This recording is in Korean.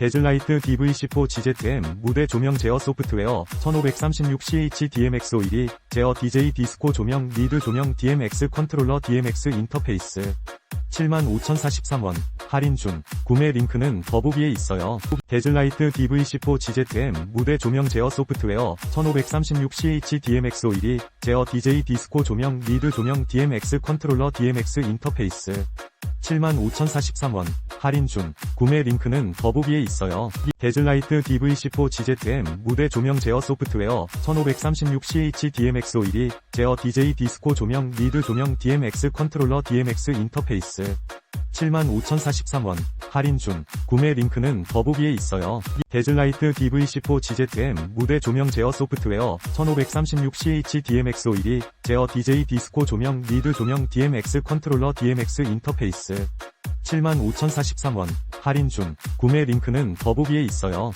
데즐라이트 DV14 GZM 무대 조명 제어 소프트웨어 1536CH DMX51이 제어 DJ 디스코 조명 리드 조명 DMX 컨트롤러 DMX 인터페이스. 75,043원 할인 중. 구매 링크는 더보기에 있어요. 데즐라이트 DV14 GZM 무대 조명 제어 소프트웨어 1536CH DMX51이 제어 DJ 디스코 조명 리드 조명 DMX 컨트롤러 DMX 인터페이스. 75,043원 할인 중 구매 링크는 더보기에 있어요. 데즐라이트 DV14 GZM 무대 조명 제어 소프트웨어 1536CH DMX51이 제어 DJ 디스코 조명 리드 조명 DMX 컨트롤러 DMX 인터페이스 75,043원 할인 중 구매 링크는 더보기에 있어요. 데즐라이트 DV14 GZM 무대 조명 제어 소프트웨어 1536CH DMX51이 제어 DJ 디스코 조명 리드 조명 DMX 컨트롤러 DMX 인터페이스 75,043원 할인 중 구매 링크는 더보기에 있어요.